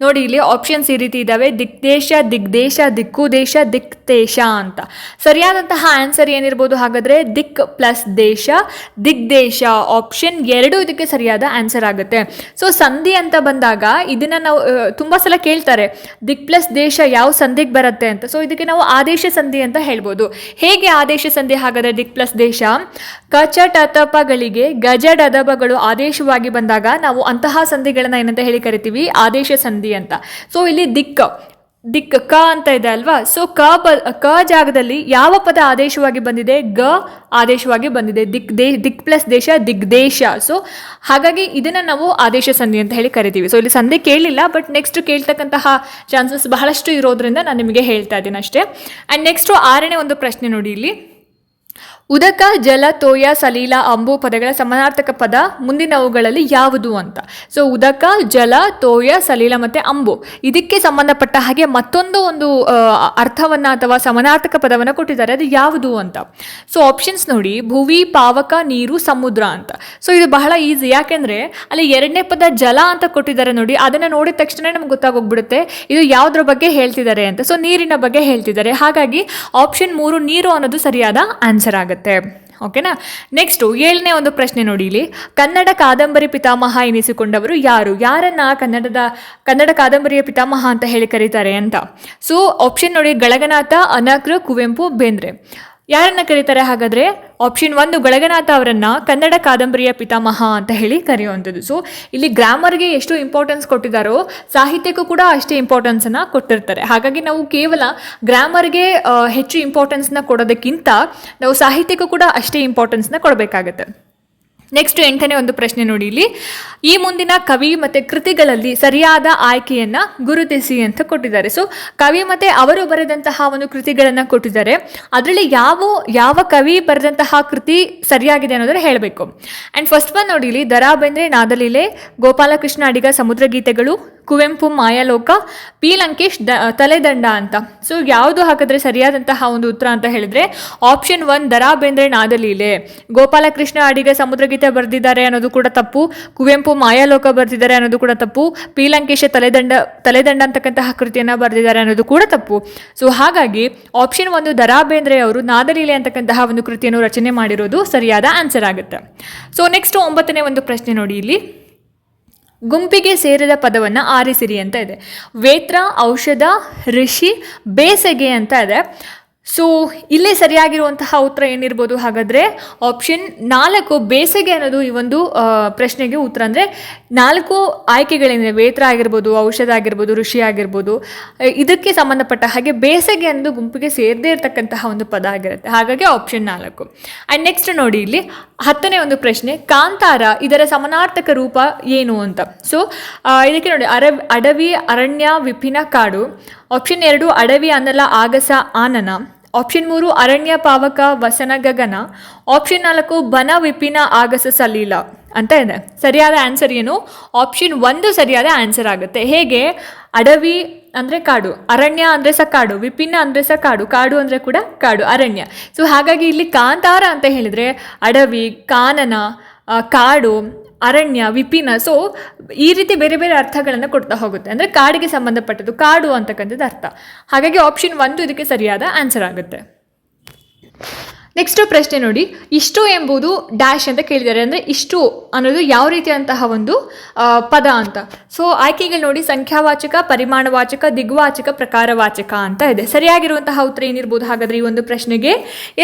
ನೋಡಿ, ಇಲ್ಲಿ ಆಪ್ಷನ್ಸ್ ಈ ರೀತಿ ಇದ್ದಾವೆ ದಿಕ್ ದೇಶ ದಿಗ್ ದೇಶ, ದಿಕ್ಕು ದೇಶ, ದಿಕ್ ದೇಶ ಅಂತ. ಸರಿಯಾದಂತಹ ಆನ್ಸರ್ ಏನಿರ್ಬೋದು ಹಾಗಾದರೆ ದಿಕ್ ಪ್ಲಸ್ ದೇಶ ದಿಗ್ದೇಶ ಆಪ್ಷನ್ ಎರಡು ಇದಕ್ಕೆ ಸರಿಯಾದ ಆನ್ಸರ್ ಆಗುತ್ತೆ. ಸೊ ಸಂಧಿ ಅಂತ ಬಂದಾಗ ಇದನ್ನು ನಾವು ತುಂಬ ಸಲ ಕೇಳ್ತಾರೆ. ದಿಕ್ ಪ್ಲಸ್ ದೇಶ ಯಾವ ಸಂಧಿಗೆ ಬರುತ್ತೆ ಅಂತ. ಸೊ ಇದಕ್ಕೆ ನಾವು ಆದೇಶ ಸಂಧಿ ಅಂತ ಹೇಳ್ಬೋದು. ಹೇಗೆ ಆದೇಶ ಸಂಧಿ ಹಾಗಾದರೆ ದಿಕ್ ಪ್ಲಸ್ ದೇಶ? ಕಚ ಟತಪಗಳಿಗೆ ಗಜ ಆದೇಶವಾಗಿ ಬಂದಾಗ ನಾವು ಅಂತಹ ಸಂಧಿಗಳನ್ನು ಏನಂತ ಹೇಳಿ ಕರಿತೀವಿ? ಆದೇಶ ಸಂಧಿ ಅಂತ. ಸೊ ಇಲ್ಲಿ ದಿಕ್ಕ ದಿಕ್ ಕ ಅಂತ ಇದೆ ಅಲ್ವಾ? ಸೊ ಕ ಪ ಕ ಜಾಗದಲ್ಲಿ ಯಾವ ಪದ ಆದೇಶವಾಗಿ ಬಂದಿದೆ? ಗ ಆದೇಶವಾಗಿ ಬಂದಿದೆ. ದಿಕ್, ದೇ, ದಿಕ್ ಪ್ಲಸ್ ದೇಶ ದಿಗ್ ದೇಶ. ಸೊ ಹಾಗಾಗಿ ಇದನ್ನ ನಾವು ಆದೇಶ ಸಂಧಿ ಅಂತ ಹೇಳಿ ಕರಿತೀವಿ. ಸೊ ಇಲ್ಲಿ ಸಂಧಿ ಕೇಳಿಲ್ಲ ಬಟ್ ನೆಕ್ಸ್ಟ್ ಕೇಳ್ತಕ್ಕಂತಹ ಚಾನ್ಸಸ್ ಬಹಳಷ್ಟು ಇರೋದ್ರಿಂದ ನಾನು ನಿಮಗೆ ಹೇಳ್ತಾ ಇದ್ದೀನಿ ಅಷ್ಟೇ. ಆ್ಯಂಡ್ ನೆಕ್ಸ್ಟು ಆರನೇ ಒಂದು ಪ್ರಶ್ನೆ ನೋಡಿ ಇಲ್ಲಿ. ಉದಕ, ಜಲ, ತೋಯ, ಸಲೀಲ, ಅಂಬು ಪದಗಳ ಸಮಾನಾರ್ಥಕ ಪದ ಮುಂದಿನವುಗಳಲ್ಲಿ ಯಾವುದು ಅಂತ. ಸೊ ಉದಕ, ಜಲ, ತೋಯ, ಸಲೀಲ ಮತ್ತು ಅಂಬು. ಇದಕ್ಕೆ ಸಂಬಂಧಪಟ್ಟ ಹಾಗೆ ಮತ್ತೊಂದು ಒಂದು ಅರ್ಥವನ್ನು ಅಥವಾ ಸಮಾನಾರ್ಥಕ ಪದವನ್ನು ಕೊಟ್ಟಿದ್ದಾರೆ. ಅದು ಯಾವುದು ಅಂತ. ಸೊ ಆಪ್ಷನ್ಸ್ ನೋಡಿ. ಭುವಿ, ಪಾವಕ, ನೀರು, ಸಮುದ್ರ ಅಂತ. ಸೊ ಇದು ಬಹಳ ಈಸಿ ಯಾಕೆಂದ್ರೆ ಅಲ್ಲಿ ಎರಡನೇ ಪದ ಜಲ ಅಂತ ಕೊಟ್ಟಿದ್ದಾರೆ ನೋಡಿ. ಅದನ್ನ ನೋಡಿದ ತಕ್ಷಣ ನಮ್ಗೆ ಗೊತ್ತಾಗೋಗ್ಬಿಡುತ್ತೆ. ಇದು ಯಾವುದ್ರ ಬಗ್ಗೆ ಹೇಳ್ತಿದ್ದಾರೆ ಅಂತ. ಸೊ ನೀರಿನ ಬಗ್ಗೆ ಹೇಳ್ತಿದ್ದಾರೆ. ಹಾಗಾಗಿ ಆಪ್ಷನ್ ಮೂರು ನೀರು ಅನ್ನೋದು ಸರಿಯಾದ ಆನ್ಸರ್ ಆಗುತ್ತೆ. ಓಕೆನಾ ನೆಕ್ಸ್ಟು ಏಳನೇ ಒಂದು ಪ್ರಶ್ನೆ ನೋಡಿ ಇಲ್ಲಿ. ಕನ್ನಡ ಕಾದಂಬರಿ ಪಿತಾಮಹ ಎನಿಸಿಕೊಂಡವರು ಯಾರು? ಯಾರನ್ನ ಕನ್ನಡದ, ಕನ್ನಡ ಕಾದಂಬರಿಯ ಪಿತಾಮಹ ಅಂತ ಹೇಳಿ ಕರೀತಾರೆ ಅಂತ. ಸೊ ಆಪ್ಷನ್ ನೋಡಿ, ಗಳಗನಾಥ ಅನಕೃ ಕುವೆಂಪು, ಬೇಂದ್ರೆ. ಯಾರನ್ನ ಕರೀತಾರೆ ಹಾಗಾದರೆ ಆಪ್ಷನ್ ಒಂದು ಗಳಗನಾಥ ಅವರನ್ನ ಕನ್ನಡ ಕಾದಂಬರಿಯ ಪಿತಾಮಹ ಅಂತ ಹೇಳಿ ಕರೆಯುವಂಥದ್ದು. ಸೊ ಇಲ್ಲಿ ಗ್ರಾಮರ್ಗೆ ಎಷ್ಟು ಇಂಪಾರ್ಟೆನ್ಸ್ ಕೊಟ್ಟಿದ್ದಾರೋ ಸಾಹಿತ್ಯಕ್ಕೂ ಕೂಡ ಅಷ್ಟೇ ಇಂಪಾರ್ಟೆನ್ಸನ್ನು ಕೊಟ್ಟಿರ್ತಾರೆ. ಹಾಗಾಗಿ ನಾವು ಕೇವಲ ಗ್ರಾಮರ್ಗೆ ಹೆಚ್ಚು ಇಂಪಾರ್ಟೆನ್ಸ್ನ ಕೊಡೋದಕ್ಕಿಂತ ನಾವು ಸಾಹಿತ್ಯಕ್ಕೂ ಕೂಡ ಅಷ್ಟೇ ಇಂಪಾರ್ಟೆನ್ಸ್ನ ಕೊಡಬೇಕಾಗತ್ತೆ. ನೆಕ್ಸ್ಟ್ ಎಂಟನೇ ಒಂದು ಪ್ರಶ್ನೆ ನೋಡಿ ಇಲ್ಲಿ. ಈ ಮುಂದಿನ ಕವಿ ಮತ್ತು ಕೃತಿಗಳಲ್ಲಿ ಸರಿಯಾದ ಆಯ್ಕೆಯನ್ನು ಗುರುತಿಸಿ ಅಂತ ಕೊಟ್ಟಿದ್ದಾರೆ. ಸೊ ಕವಿ ಮತ್ತು ಅವರು ಬರೆದಂತಹ ಒಂದು ಕೃತಿಗಳನ್ನು ಕೊಟ್ಟಿದ್ದಾರೆ. ಅದರಲ್ಲಿ ಯಾವ ಯಾವ ಕವಿ ಬರೆದಂತಹ ಕೃತಿ ಸರಿಯಾಗಿದೆ ಅನ್ನೋದನ್ನು ಹೇಳಬೇಕು. ಆ್ಯಂಡ್ ಫಸ್ಟ್ ಒನ್ ನೋಡಿ ಇಲ್ಲಿ ದರಾ ಬೇಂದ್ರೆ ನಾದಲೀಲೆ, ಗೋಪಾಲಕೃಷ್ಣ ಅಡಿಗ ಸಮುದ್ರ ಗೀತೆಗಳು ಕುವೆಂಪು ಮಾಯಾಲೋಕ, ಪಿ ಲಂಕೇಶ್ ದ, ತಲೆದಂಡ ಅಂತ. ಸೊ ಯಾವುದು ಹಾಕಿದ್ರೆ ಸರಿಯಾದಂತಹ ಒಂದು ಉತ್ತರ ಅಂತ ಹೇಳಿದ್ರೆ ಆಪ್ಷನ್ ಒನ್ ದರಾ ಬೇಂದ್ರೆ ನಾದಲೀಲೆ, ಗೋಪಾಲಕೃಷ್ಣ ಅಡಿಗ ಸಮುದ್ರಗೀತೆ ಬರೆದಿದ್ದಾರೆ ಅನ್ನೋದು ಕೂಡ ತಪ್ಪು, ಕುವೆಂಪು ಮಾಯಾಲೋಕ ಬರೆದಿದ್ದಾರೆ ಅನ್ನೋದು ಕೂಡ ತಪ್ಪು, ಪೀಲಂಕೇಶ ತಲೆದಂಡ ತಲೆದಂಡ ಅಂತಕ್ಕಂತಹ ಕೃತಿಯನ್ನು ಬರೆದಿದ್ದಾರೆ ಅನ್ನೋದು ಕೂಡ ತಪ್ಪು. ಸೊ ಹಾಗಾಗಿ ಆಪ್ಷನ್ ಒಂದು ದರಾ ಬೇಂದ್ರೆ ಅವರು, ನಾದಲೀಲೆ ಅಂತಕ್ಕಂತಹ ಒಂದು ಕೃತಿಯನ್ನು ರಚನೆ ಮಾಡಿರೋದು ಸರಿಯಾದ ಆನ್ಸರ್ ಆಗುತ್ತೆ. ಸೊ ನೆಕ್ಸ್ಟ್ ಒಂಬತ್ತನೇ ಒಂದು ಪ್ರಶ್ನೆ ನೋಡಿ ಇಲ್ಲಿ. ಗುಂಪಿಗೆ ಸೇರಿದ ಪದವನ್ನು ಆರಿಸಿರಿ ಅಂತ ಇದೆ. ವೇತ್ರ, ಔಷಧ, ಋಷಿ, ಬೇಸಗೆ ಅಂತ ಇದೆ. ಸೊ ಇಲ್ಲಿ ಸರಿಯಾಗಿರುವಂತಹ ಉತ್ತರ ಏನಿರ್ಬೋದು ಹಾಗಾದರೆ ಆಪ್ಷನ್ ನಾಲ್ಕು ಬೇಸಿಗೆ ಅನ್ನೋದು ಈ ಒಂದು ಪ್ರಶ್ನೆಗೆ ಉತ್ತರ ಅಂದರೆ, ನಾಲ್ಕು ಆಯ್ಕೆಗಳೇನಿದೆ ವೇತ್ರ ಆಗಿರ್ಬೋದು, ಔಷಧ ಆಗಿರ್ಬೋದು, ಋಷಿ ಆಗಿರ್ಬೋದು ಇದಕ್ಕೆ ಸಂಬಂಧಪಟ್ಟ ಹಾಗೆ ಬೇಸಿಗೆ ಅನ್ನೋದು ಗುಂಪಿಗೆ ಸೇರದೇ ಇರತಕ್ಕಂತಹ ಒಂದು ಪದ ಆಗಿರುತ್ತೆ. ಹಾಗಾಗಿ ಆಪ್ಷನ್ ನಾಲ್ಕು. ಆ್ಯಂಡ್ ನೆಕ್ಸ್ಟ್ ನೋಡಿ ಇಲ್ಲಿ, ಹತ್ತನೇ ಒಂದು ಪ್ರಶ್ನೆ, ಕಾಂತಾರ ಇದರ ಸಮನಾರ್ಥಕ ರೂಪ ಏನು ಅಂತ? ಸೊ ಇದಕ್ಕೆ ನೋಡಿ ಅರ ಅಡವಿ, ಅರಣ್ಯ, ವಿಪಿನ ಕಾಡು ಆಪ್ಷನ್ ಎರಡು, ಅಡವಿ, ಅನ್ನಲ, ಆಗಸ, ಆನನ. ಆಪ್ಷನ್ ಮೂರು, ಅರಣ್ಯ ಪಾವಕ ವಸನ ಗಗನ. ಆಪ್ಷನ್ ನಾಲ್ಕು, ಬನ ವಿಪಿನ ಆಗಸ ಸಲೀಲ. ಅಂತ ಇದೆ. ಸರಿಯಾದ ಆನ್ಸರ್ ಏನು? ಆಪ್ಷನ್ ಒಂದು ಸರಿಯಾದ ಆನ್ಸರ್ ಆಗುತ್ತೆ. ಹೇಗೆ? ಅಡವಿ ಅಂದರೆ ಕಾಡು, ಅರಣ್ಯ ಅಂದರೆ ಸಹ ಕಾಡು, ವಿಪಿನ್ನ ಅಂದರೆ ಸಹ ಕಾಡು ಕಾಡು ಅಂದರೆ ಕೂಡ ಕಾಡು, ಅರಣ್ಯ. ಸೊ ಹಾಗಾಗಿ ಇಲ್ಲಿ ಕಾಂತಾರ ಅಂತ ಹೇಳಿದರೆ ಅಡವಿ, ಕಾನನ ಕಾಡು ಅರಣ್ಯ, ವಿಪಿನ ಸೊ ಈ ರೀತಿ ಬೇರೆ ಬೇರೆ ಅರ್ಥಗಳನ್ನು ಕೊಡ್ತಾ ಹೋಗುತ್ತೆ. ಅಂದರೆ ಕಾಡಿಗೆ ಸಂಬಂಧಪಟ್ಟದ್ದು, ಕಾಡು ಅಂತಕ್ಕಂಥದ್ದು ಅರ್ಥ. ಹಾಗಾಗಿ ಆಪ್ಷನ್ ಒಂದು ಇದಕ್ಕೆ ಸರಿಯಾದ ಆನ್ಸರ್ ಆಗುತ್ತೆ. ನೆಕ್ಸ್ಟ್ ಪ್ರಶ್ನೆ ನೋಡಿ. ಇಷ್ಟು ಎಂಬುದು ಡ್ಯಾಶ್ ಅಂತ ಕೇಳಿದ್ದಾರೆ. ಅಂದರೆ ಇಷ್ಟು ಅನ್ನೋದು ಯಾವ ರೀತಿಯಂತಹ ಒಂದು ಪದ ಅಂತ. ಸೊ ಆಯ್ಕೆಗಳು ನೋಡಿ. ಸಂಖ್ಯಾವಾಚಕ, ಪರಿಮಾಣವಾಚಕ, ದಿಗ್ವಾಚಕ, ಪ್ರಕಾರವಾಚಕ ಅಂತ ಇದೆ. ಸರಿಯಾಗಿರುವಂತಹ ಉತ್ತರ ಏನಿರ್ಬೋದು? ಹಾಗಾದರೆ ಈ ಒಂದು ಪ್ರಶ್ನೆಗೆ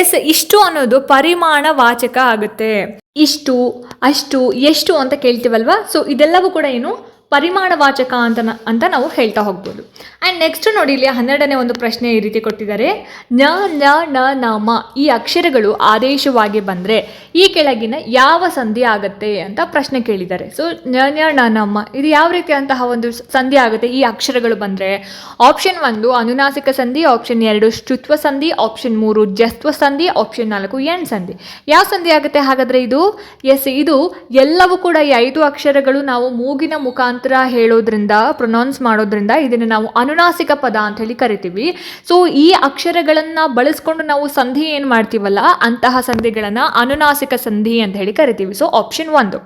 ಎಸ್ ಇಷ್ಟು ಅನ್ನೋದು ಪರಿಮಾಣವಾಚಕ ಆಗುತ್ತೆ. ಇಷ್ಟು ಅಷ್ಟು ಎಷ್ಟು ಅಂತ ಕೇಳ್ತೀವಲ್ವಾ? ಸೊ ಇದೆಲ್ಲವೂ ಕೂಡ ಏನು ಪರಿಮಾಣವಾಚಕ ಅಂತ ನ- ಅಂತ ನಾವು ಹೇಳ್ತಾ ಹೋಗ್ಬೋದು. ಆ್ಯಂಡ್ ನೆಕ್ಸ್ಟ್ ನೋಡಿ ಇಲ್ಲಿ ಹನ್ನೆರಡನೇ ಒಂದು ಪ್ರಶ್ನೆ ಈ ರೀತಿ ಕೊಟ್ಟಿದ್ದಾರೆ. ನ ನ ನ ನಾಮ ಈ ಅಕ್ಷರಗಳು ಆದೇಶವಾಗಿ ಬಂದರೆ ಈ ಕೆಳಗಿನ ಯಾವ ಸಂಧಿ ಆಗುತ್ತೆ ಅಂತ ಪ್ರಶ್ನೆ ಕೇಳಿದ್ದಾರೆ. ಸೊ ನ ನ ನ ನಮ್ಮ ಇದು ಯಾವ ರೀತಿಯಂತಹ ಒಂದು ಸಂಧಿ ಆಗುತ್ತೆ ಈ ಅಕ್ಷರಗಳು ಬಂದರೆ? ಆಪ್ಷನ್ ಒಂದು ಅನುನಾಸಿಕ ಸಂಧಿ ಆಪ್ಷನ್ ಎರಡು ಶುತ್ವ ಸಂಧಿ ಆಪ್ಷನ್ ಮೂರು ಜಸ್ತ್ವ ಸಂಧಿ ಆಪ್ಷನ್ ನಾಲ್ಕು ಎಣ್ ಸಂಧಿ. ಯಾವ ಸಂಧಿ ಆಗುತ್ತೆ ಹಾಗಾದರೆ ಇದು? ಎಸ್ ಇದು ಎಲ್ಲವೂ ಕೂಡ ಈ ಐದು ಅಕ್ಷರಗಳು ನಾವು ಮೂಗಿನ ಮುಖಾಂತರ ಮಾತ್ರ ಹೇಳೋದ್ರಿಂದ ಪ್ರೊನೌನ್ಸ್ ಮಾಡೋದ್ರಿಂದ ಇದನ್ನು ನಾವು ಅನುನಾಸಿಕ ಪದ ಅಂತ ಹೇಳಿ ಕರಿತೀವಿ. ಸೊ ಈ ಅಕ್ಷರಗಳನ್ನು ಬಳಸ್ಕೊಂಡು ನಾವು ಸಂಧಿ ಏನು ಮಾಡ್ತೀವಲ್ಲ, ಅಂತಹ ಸಂಧಿಗಳನ್ನು ಅನುನಾಸಿಕ ಸಂಧಿ ಅಂತ ಹೇಳಿ ಕರಿತೀವಿ. ಸೊ ಆಪ್ಷನ್ ಒಂದು.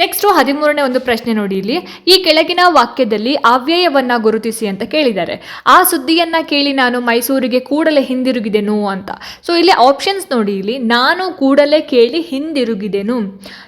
ನೆಕ್ಸ್ಟು ಹದಿಮೂರನೇ ಒಂದು ಪ್ರಶ್ನೆ ನೋಡಿ ಇಲ್ಲಿ. ಈ ಕೆಳಗಿನ ವಾಕ್ಯದಲ್ಲಿ ಅವ್ಯಯವನ್ನ ಗುರುತಿಸಿ ಅಂತ ಕೇಳಿದ್ದಾರೆ. ಆ ಸುದ್ದಿಯನ್ನ ಕೇಳಿ ನಾನು ಮೈಸೂರಿಗೆ ಕೂಡಲೇ ಹಿಂದಿರುಗಿದೆನು ಅಂತ. ಸೊ ಇಲ್ಲಿ ಆಪ್ಷನ್ಸ್ ನೋಡಿ ಇಲ್ಲಿ. ನಾನು ಕೂಡಲೇ ಕೇಳಿ ಹಿಂದಿರುಗಿದೆನು.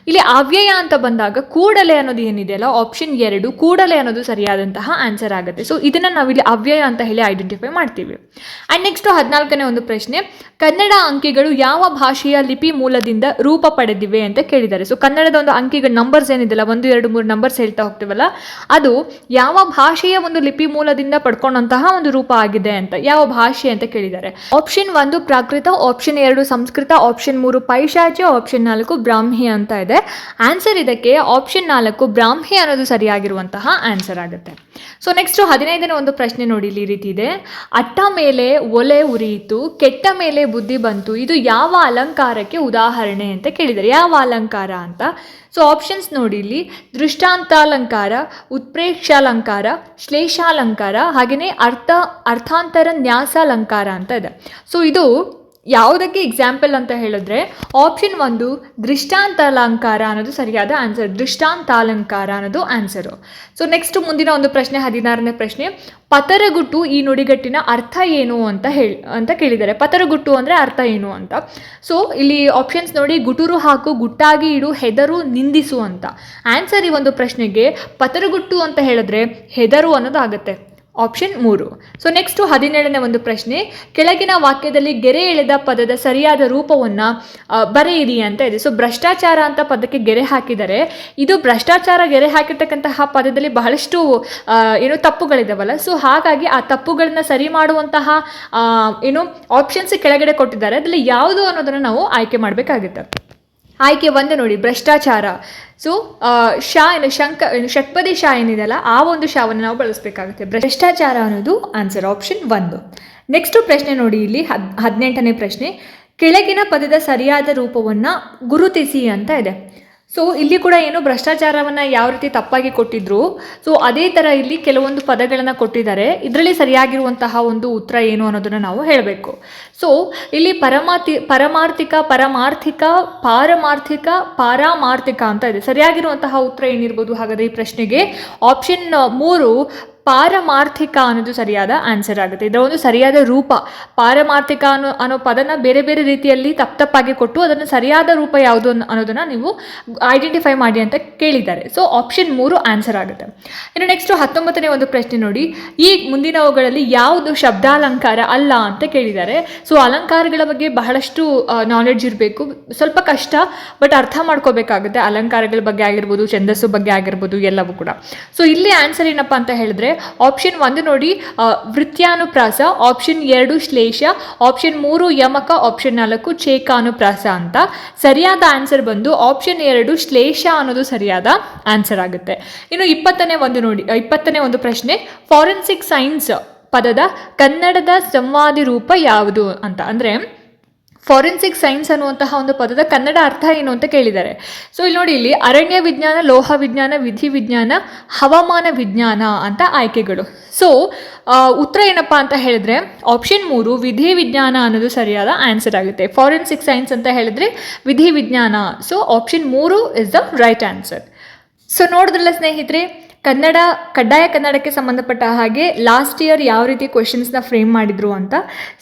ಇಲ್ಲಿ ಅವ್ಯಯ ಅಂತ ಬಂದಾಗ ಕೂಡಲೇ ಅನ್ನೋದು ಏನಿದೆಯಲ್ಲ ಆಪ್ಷನ್ ಎರಡು. ಕೂಡಲೇ ಅನ್ನೋದು ಸರಿಯಾದಂತಹ ಆನ್ಸರ್ ಆಗುತ್ತೆ. ಸೊ ಇದನ್ನ ನಾವಿಲ್ಲಿ ಅವ್ಯಯ ಅಂತ ಹೇಳಿ ಐಡೆಂಟಿಫೈ ಮಾಡ್ತೀವಿ. ಆ್ಯಂಡ್ ನೆಕ್ಸ್ಟ್ ಹದಿನಾಲ್ಕನೇ ಒಂದು ಪ್ರಶ್ನೆ, ಕನ್ನಡ ಅಂಕಿಗಳು ಯಾವ ಭಾಷೆಯ ಲಿಪಿ ಮೂಲದಿಂದ ರೂಪ ಪಡೆದಿವೆ ಅಂತ ಕೇಳಿದ್ದಾರೆ. ಸೊ ಕನ್ನಡದ ಒಂದು ಅಂಕಿಗಳ ನಂಬರ್ಸ್ ಏನಿದೆಲ್ಲ, ಒಂದು, ಎರಡು, ಮೂರು ನಂಬರ್ಸ್ ಹೇಳ್ತಾ ಹೋಗ್ತೀವಲ್ಲ, ಅದು ಯಾವ ಭಾಷೆಯ ಒಂದು ಲಿಪಿ ಮೂಲದಿಂದ ಪಡ್ಕೊಂಡಂತಹ ಒಂದು ರೂಪ ಆಗಿದೆ ಅಂತ, ಯಾವ ಭಾಷೆ ಅಂತ ಕೇಳಿದ್ದಾರೆ. ಆಪ್ಷನ್ ಒಂದು ಪ್ರಾಕೃತ ಆಪ್ಷನ್ ಎರಡು ಸಂಸ್ಕೃತ ಆಪ್ಷನ್ ಮೂರು ಪೈಶಾಚ್ಯ ಆಪ್ಷನ್ ನಾಲ್ಕು ಬ್ರಾಹ್ಮಿ ಅಂತ ಇದೆ. ಆನ್ಸರ್ ಇದಕ್ಕೆ ಆಪ್ಷನ್ ನಾಲ್ಕು ಬ್ರಾಹ್ಮಿ ಅನ್ನೋದು ಸರಿಯಾಗಿರುವಂತಹ ಆನ್ಸರ್ ಆಗುತ್ತೆ. ಸೊ ನೆಕ್ಸ್ಟ್ ಹದಿನೈದನೇ ಒಂದು ಪ್ರಶ್ನೆ ನೋಡಿ, ಇಲ್ಲಿ ರೀತಿ ಇದೆ. ಅಟ್ಟ ಮೇಲೆ ಒಲೆ ಉರಿಯಿತು, ಕೆಟ್ಟ ಮೇಲೆ ಬುದ್ಧಿ ಬಂತು. ಇದು ಯಾವ ಅಲಂಕಾರಕ್ಕೆ ಉದಾಹರಣೆ ಅಂತ ಕೇಳಿದ್ದಾರೆ ಯಾವ ಅಲಂಕಾರ ಅಂತ? ಸೊ ಆಪ್ಷನ್ಸ್ ನೋಡಿ ಇಲ್ಲಿ. ದೃಷ್ಟಾಂತಾಲಂಕಾರ, ಉತ್ಪ್ರೇಕ್ಷಾಲಂಕಾರ, ಶ್ಲೇಷಾಲಂಕಾರ ಹಾಗೆಯೇ ಅರ್ಥ, ಅರ್ಥಾಂತರ ನ್ಯಾಸಾಲಂಕಾರ ಅಂತ ಇದೆ. ಸೊ ಇದು ಯಾವುದಕ್ಕೆ ಎಕ್ಸಾಂಪಲ್ ಅಂತ ಹೇಳಿದ್ರೆ ಆಪ್ಷನ್ ಒಂದು ದೃಷ್ಟಾಂತಾಲಂಕಾರ ಅನ್ನೋದು ಸರಿಯಾದ ಆನ್ಸರ್ ದೃಷ್ಟಾಂತಾಲಂಕಾರ ಅನ್ನೋದು ಆನ್ಸರು ಸೊ ನೆಕ್ಸ್ಟ್ ಮುಂದಿನ ಒಂದು ಪ್ರಶ್ನೆ, ಹದಿನಾರನೇ ಪ್ರಶ್ನೆ. ಪತರಗುಟ್ಟು ಈ ನುಡಿಗಟ್ಟಿನ ಅರ್ಥ ಏನು ಅಂತ ಹೇಳಿ, ಅಂತ ಕೇಳಿದ್ದಾರೆ. ಪತರಗುಟ್ಟು ಅಂದರೆ ಅರ್ಥ ಏನು ಅಂತ. ಸೊ ಇಲ್ಲಿ ಆಪ್ಷನ್ಸ್ ನೋಡಿ, ಗುಟುರು ಹಾಕು, ಗುಟ್ಟಾಗಿ ಇಡು, ಹೆದರು, ನಿಂದಿಸು ಅಂತ. ಆನ್ಸರ್ ಈ ಒಂದು ಪ್ರಶ್ನೆಗೆ ಪತರಗುಟ್ಟು ಅಂತ ಹೇಳಿದ್ರೆ ಹೆದರು ಅನ್ನೋದು ಆಗುತ್ತೆ. ಆಪ್ಷನ್ ಮೂರು. ಸೊ ನೆಕ್ಸ್ಟು ಹದಿನೇಳನೇ ಒಂದು ಪ್ರಶ್ನೆ, ಕೆಳಗಿನ ವಾಕ್ಯದಲ್ಲಿ ಗೆರೆ ಎಳೆದ ಪದದ ಸರಿಯಾದ ರೂಪವನ್ನು ಬರೆಯಿರಿ ಅಂತ ಇದೆ. ಸೊ ಭ್ರಷ್ಟಾಚಾರ ಅಂತ ಪದಕ್ಕೆ ಗೆರೆ ಹಾಕಿದರೆ, ಇದು ಭ್ರಷ್ಟಾಚಾರ ಗೆರೆ ಹಾಕಿರ್ತಕ್ಕಂತಹ ಪದದಲ್ಲಿ ಬಹಳಷ್ಟು ಏನು ತಪ್ಪುಗಳಿದಾವಲ್ಲ. ಸೊ ಹಾಗಾಗಿ ಆ ತಪ್ಪುಗಳನ್ನ ಸರಿ ಮಾಡುವಂತಹ ಏನು ಆಪ್ಷನ್ಸ್ ಕೆಳಗಡೆ ಕೊಟ್ಟಿದ್ದಾರೆ. ಅದರಲ್ಲಿ ಯಾವುದು ಅನ್ನೋದನ್ನು ನಾವು ಆಯ್ಕೆ ಮಾಡಬೇಕಾಗುತ್ತೆ. ಆಯ್ಕೆ ಒಂದು ನೋಡಿ, ಭ್ರಷ್ಟಾಚಾರ. ಸೊ ಶಾ ಏನು, ಶಂಕ ಷಟ್ಪದಿ ಶಾ ಏನಿದೆಯಲ್ಲ, ಆ ಒಂದು ಶಾವನ್ನು ನಾವು ಬಳಸಬೇಕಾಗುತ್ತೆ. ಭ್ರಷ್ಟಾಚಾರ ಅನ್ನೋದು ಆನ್ಸರ್ ಆಪ್ಷನ್ ಒಂದು. ನೆಕ್ಸ್ಟು ಪ್ರಶ್ನೆ ನೋಡಿ ಇಲ್ಲಿ, ಹದ್, ಹದಿನೆಂಟನೇ ಪ್ರಶ್ನೆ. ಕೆಳಗಿನ ಪದದ ಸರಿಯಾದ ರೂಪವನ್ನು ಗುರುತಿಸಿ ಅಂತ ಇದೆ. ಸೊ ಇಲ್ಲಿ ಕೂಡ ಏನು ಭ್ರಷ್ಟಾಚಾರವನ್ನು ಯಾವ ರೀತಿ ತಪ್ಪಾಗಿ ಕೊಟ್ಟಿದ್ರು. ಸೊ ಅದೇ ಥರ ಇಲ್ಲಿ ಕೆಲವೊಂದು ಪದಗಳನ್ನು ಕೊಟ್ಟಿದ್ದಾರೆ. ಇದರಲ್ಲಿ ಸರಿಯಾಗಿರುವಂತಹ ಒಂದು ಉತ್ತರ ಏನು ಅನ್ನೋದನ್ನು ನಾವು ಹೇಳಬೇಕು. ಸೊ ಇಲ್ಲಿ ಪರಮಾತಿ, ಪರಮಾರ್ಥಿಕ ಪರಮಾರ್ಥಿಕ, ಪಾರಮಾರ್ಥಿಕ, ಪಾರಾಮಾರ್ಥಿಕ ಅಂತ ಇದೆ. ಸರಿಯಾಗಿರುವಂತಹ ಉತ್ತರ ಏನಿರ್ಬೋದು ಹಾಗಾದರೆ ಈ ಪ್ರಶ್ನೆಗೆ? ಆಪ್ಷನ್ ಮೂರು ಪಾರಮಾರ್ಥಿಕ ಅನ್ನೋದು ಸರಿಯಾದ ಆನ್ಸರ್ ಆಗುತ್ತೆ. ಇದರ ಒಂದು ಸರಿಯಾದ ರೂಪ. ಪಾರಮಾರ್ಥಿಕ ಅನ್ನೋ ಅನ್ನೋ ಪದನ ಬೇರೆ ಬೇರೆ ರೀತಿಯಲ್ಲಿ ತಪ್ಪು ತಪ್ಪಾಗಿ ಕೊಟ್ಟು ಅದನ್ನು ಸರಿಯಾದ ರೂಪ ಯಾವುದು ಅನ್ನೋದನ್ನು ನೀವು ಐಡೆಂಟಿಫೈ ಮಾಡಿ ಅಂತ ಕೇಳಿದ್ದಾರೆ. ಸೊ ಆಪ್ಷನ್ ಮೂರು ಆನ್ಸರ್ ಆಗುತ್ತೆ. ಇನ್ನು ನೆಕ್ಸ್ಟ್ ಹತ್ತೊಂಬತ್ತನೇ ಒಂದು ಪ್ರಶ್ನೆ ನೋಡಿ. ಈ ಮುಂದಿನವುಗಳಲ್ಲಿ ಯಾವುದು ಶಬ್ದಾಲಂಕಾರ ಅಲ್ಲ ಅಂತ ಕೇಳಿದ್ದಾರೆ. ಸೊ ಅಲಂಕಾರಗಳ ಬಗ್ಗೆ ಬಹಳಷ್ಟು ನಾಲೆಡ್ಜ್ ಇರಬೇಕು. ಸ್ವಲ್ಪ ಕಷ್ಟ ಬಟ್ ಅರ್ಥ ಮಾಡ್ಕೋಬೇಕಾಗುತ್ತೆ. ಅಲಂಕಾರಗಳ ಬಗ್ಗೆ ಆಗಿರ್ಬೋದು, ಛಂದಸ್ಸು ಬಗ್ಗೆ ಆಗಿರ್ಬೋದು, ಎಲ್ಲವೂ ಕೂಡ. ಸೊ ಇಲ್ಲಿ ಆನ್ಸರ್ ಏನಪ್ಪ ಅಂತ ಹೇಳಿದ್ರೆ ಆಪ್ಷನ್ ಒಂದು ನೋಡಿ ವೃತ್ಯಾನುಪ್ರಾಸ ಆಪ್ಷನ್ ಎರಡು ಶ್ಲೇಷ ಆಪ್ಷನ್ ಮೂರು ಯಮಕ ಆಪ್ಷನ್ ನಾಲ್ಕು ಚೇಕಾನುಪ್ರಾಸ ಅಂತ. ಸರಿಯಾದ ಆನ್ಸರ್ ಬಂದು ಆಪ್ಷನ್ ಎರಡು ಶ್ಲೇಷ ಅನ್ನೋದು ಸರಿಯಾದ ಆನ್ಸರ್ ಆಗುತ್ತೆ. ಇನ್ನು ಇಪ್ಪತ್ತನೇ ಒಂದು ನೋಡಿ ಇಪ್ಪತ್ತನೇ ಒಂದು ಪ್ರಶ್ನೆ ಫಾರೆನ್ಸಿಕ್ ಸೈನ್ಸ್ ಪದದ ಕನ್ನಡದ ಸಂವಾದಿ ರೂಪ ಯಾವುದು ಅಂತ. ಅಂದರೆ ಫಾರೆನ್ಸಿಕ್ ಸೈನ್ಸ್ ಅನ್ನುವಂತಹ ಒಂದು ಪದದ ಕನ್ನಡ ಅರ್ಥ ಏನು ಅಂತ ಕೇಳಿದ್ದಾರೆ. ಸೊ ಇಲ್ಲಿ ನೋಡಿ, ಇಲ್ಲಿ ಅರಣ್ಯ ವಿಜ್ಞಾನ, ಲೋಹ ವಿಜ್ಞಾನ, ವಿಧಿ ವಿಜ್ಞಾನ, ಹವಾಮಾನ ವಿಜ್ಞಾನ ಅಂತ ಆಯ್ಕೆಗಳು. ಸೊ ಉತ್ತರ ಏನಪ್ಪಾ ಅಂತ ಹೇಳಿದ್ರೆ ಆಪ್ಷನ್ ಮೂರು, ವಿಧಿ ವಿಜ್ಞಾನ ಅನ್ನೋದು ಸರಿಯಾದ ಆನ್ಸರ್ ಆಗುತ್ತೆ. ಫಾರೆನ್ಸಿಕ್ ಸೈನ್ಸ್ ಅಂತ ಹೇಳಿದ್ರೆ ವಿಧಿ ವಿಜ್ಞಾನ. ಸೊ ಆಪ್ಷನ್ ಮೂರು is the right answer so ನೋಡಿದ್ರಲ್ಲ ಸ್ನೇಹಿತರೆ ಕನ್ನಡ, ಕಡ್ಡಾಯ ಕನ್ನಡಕ್ಕೆ ಸಂಬಂಧಪಟ್ಟ ಹಾಗೆ ಲಾಸ್ಟ್ ಇಯರ್ ಯಾವ ರೀತಿ ಕ್ವೆಶನ್ಸ್ನ ಫ್ರೇಮ್ ಮಾಡಿದ್ರು ಅಂತ.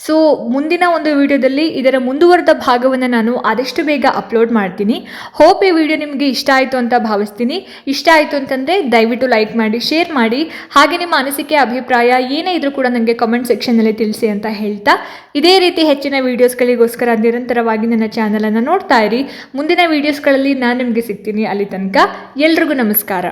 ಸೊ ಮುಂದಿನ ಒಂದು ವಿಡಿಯೋದಲ್ಲಿ ಇದರ ಮುಂದುವರೆದ ಭಾಗವನ್ನು ನಾನು ಆದಷ್ಟು ಬೇಗ ಅಪ್ಲೋಡ್ ಮಾಡ್ತೀನಿ. ಹೋಪ್ ಈ ವಿಡಿಯೋ ನಿಮಗೆ ಇಷ್ಟ ಆಯಿತು ಅಂತ ಭಾವಿಸ್ತೀನಿ. ಇಷ್ಟ ಆಯಿತು ಅಂತಂದರೆ ದಯವಿಟ್ಟು ಲೈಕ್ ಮಾಡಿ ಶೇರ್ ಮಾಡಿ. ಹಾಗೆ ನಿಮ್ಮ ಅನಿಸಿಕೆ, ಅಭಿಪ್ರಾಯ ಏನೇ ಇದ್ರೂ ಕೂಡ ನನಗೆ ಕಮೆಂಟ್ ಸೆಕ್ಷನ್ನಲ್ಲಿ ತಿಳಿಸಿ ಅಂತ ಹೇಳ್ತಾ. ಇದೇ ರೀತಿ ಹೆಚ್ಚಿನ ವೀಡಿಯೋಸ್ಗಳಿಗೋಸ್ಕರ ನಿರಂತರವಾಗಿ ನನ್ನ ಚಾನಲನ್ನು ನೋಡ್ತಾ ಇರಿ. ಮುಂದಿನ ವೀಡಿಯೋಸ್ಗಳಲ್ಲಿ ನಾನು ನಿಮಗೆ ಸಿಗ್ತೀನಿ ಅಲ್ಲಿ ತನಕ. ಎಲ್ರಿಗೂ ನಮಸ್ಕಾರ.